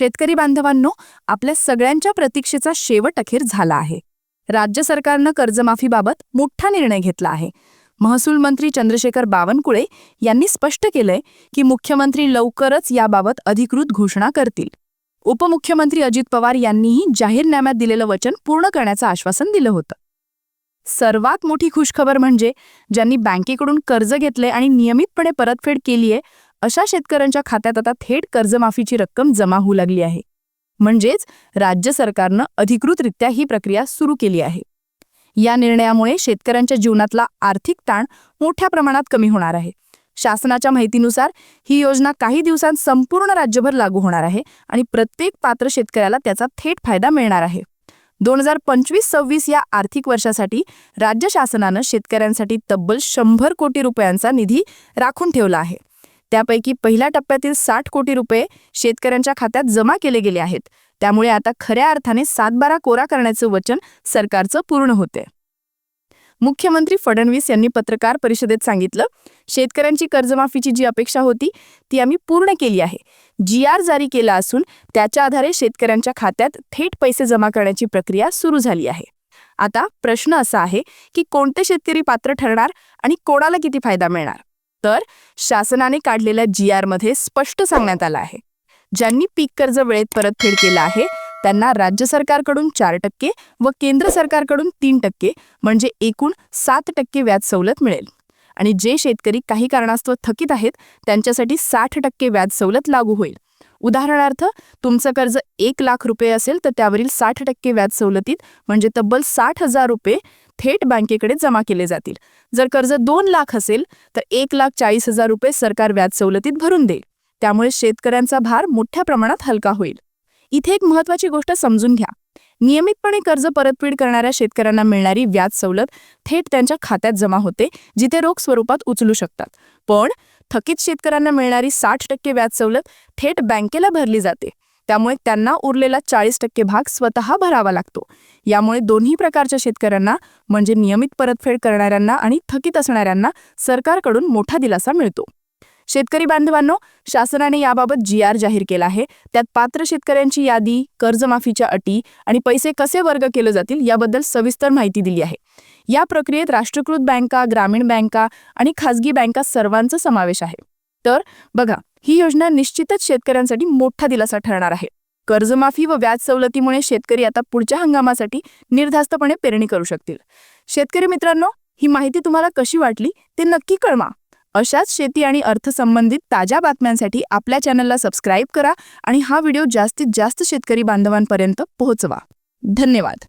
शेतकरी बांधवांनो आपल्या सगळ्यांच्या प्रतीक्षेचा शेवट अखेर झाला आहे. राज्य सरकारनं कर्जमाफीबाबत मोठा निर्णय घेतला आहे. महसूल मंत्री चंद्रशेखर बावनकुळे यांनी स्पष्ट केलंय की मुख्यमंत्री लवकरच याबाबत अधिकृत घोषणा करतील. उपमुख्यमंत्री अजित पवार यांनीही जाहीरनाम्यात दिलेलं वचन पूर्ण करण्याचं आश्वासन दिलं होतं. सर्वात मोठी खुशखबर म्हणजे ज्यांनी बँकेकडून कर्ज घेतले आणि नियमितपणे परतफेड केलीये अशा शेतकऱ्यांच्या खात्यात आता थेट कर्जमाफीची रक्कम जमा होऊ लागली आहे. म्हणजेच राज्य सरकारनं अधिकृतरित्या ही प्रक्रिया सुरू केली आहे. या निर्णयामुळे शेतकऱ्यांच्या जीवनातला आर्थिक ताण मोठ्या प्रमाणात कमी होणार आहे. शासनाच्या माहितीनुसार ही योजना काही दिवसांत संपूर्ण राज्यभर लागू होणार आहे आणि प्रत्येक पात्र शेतकऱ्याला त्याचा थेट फायदा मिळणार आहे. दोन हजार पंचवीस सव्वीस या आर्थिक वर्षासाठी राज्य शासनानं शेतकऱ्यांसाठी तब्बल शंभर कोटी रुपयांचा निधी राखून ठेवला आहे. त्यापैकी पहिल्या टप्प्यातील साठ कोटी रुपये शेतकऱ्यांच्या खात्यात जमा केले गेले आहेत. त्यामुळे आता खऱ्या अर्थाने सातबारा कोरा करण्याचं वचन सरकारचं पूर्ण होते. मुख्यमंत्री फडणवीस यांनी पत्रकार परिषदेत सांगितलं शेतकऱ्यांची कर्जमाफीची जी अपेक्षा होती ती आम्ही पूर्ण केली आहे. जी आर जारी केला असून त्याच्या आधारे शेतकऱ्यांच्या खात्यात थेट पैसे जमा करण्याची प्रक्रिया सुरू झाली आहे. आता प्रश्न असा आहे की कोणते शेतकरी पात्र ठरणार आणि कोणाला किती फायदा मिळणार? तर शासनाने काढलेल्या जी आरमध्ये स्पष्ट सांगण्यात आलं आहे. ज्यांनी पीक कर्ज वेळेत परतफेड केलं आहे त्यांना राज्य सरकारकडून चार टक्के व केंद्र सरकारकडून तीन टक्के म्हणजे एकूण सात टक्के व्याज सवलत मिळेल. आणि जे शेतकरी काही कारणास्तव थकीत आहेत त्यांच्यासाठी साठ टक्के व्याज सवलत लागू होईल. उदाहरणार्थ तुमचं कर्ज एक लाख रुपये असेल तर त्यावरील साठ टक्के व्याज सवलतीत म्हणजे तब्बल साठ हजार रुपये थेट बँकेकडे जमा केले जातील. जर कर्ज दोन लाख असेल तर एक लाख चाळीस हजार रुपये सरकार व्याज सवलतीत भरून देईल. त्यामुळे शेतकऱ्यांचा भार मोठ्या प्रमाणात हलका होईल. इथे एक महत्वाची गोष्ट समजून घ्या. नियमितपणे कर्ज परतफेड करणाऱ्या शेतकऱ्यांना मिळणारी व्याज सवलत थेट त्यांच्या खात्यात जमा होते जिथे रोख स्वरूपात उचलू शकतात. पण थकीत शेतकऱ्यांना मिळणारी साठ टक्के व्याज सवलत थेट बँकेला भरली जाते. त्यामुळे त्यांना उरलेला चाळीस टक्के भाग स्वतः भरावा लागतो. यामुळे दोन्ही प्रकारच्या शेतकऱ्यांना म्हणजे नियमित परतफेड करणाऱ्यांना आणि थकीत असणाऱ्यांना सरकारकडून मोठा दिलासा मिळतो. शेतकरी बांधवांनो शासनाने याबाबत जी आर जाहीर केला आहे. त्यात पात्र शेतकऱ्यांची यादी कर्जमाफीच्या अटी आणि पैसे कसे वर्ग केले जातील याबद्दल सविस्तर माहिती दिली आहे. या प्रक्रियेत राष्ट्रीयकृत बँका ग्रामीण बँका आणि खासगी बँका सर्वांचा समावेश आहे. तर बघा ही योजना निश्चितच शेतकऱ्यांसाठी मोठा दिलासा ठरणार आहे. कर्जमाफी व व्याज सवलतीमुळे शेतकरी आता पुढच्या हंगामासाठी निर्धास्तपणे पेरणी करू शकतील. शेतकरी मित्रांनो ही माहिती तुम्हाला कशी वाटली ते नक्की कळवा. अशाच शेती आणि अर्थसंबंधित ताज्या बातम्यांसाठी आपल्या चॅनलला सबस्क्राईब करा आणि हा व्हिडिओ जास्तीत जास्त शेतकरी बांधवांपर्यंत पोहोचवा. धन्यवाद.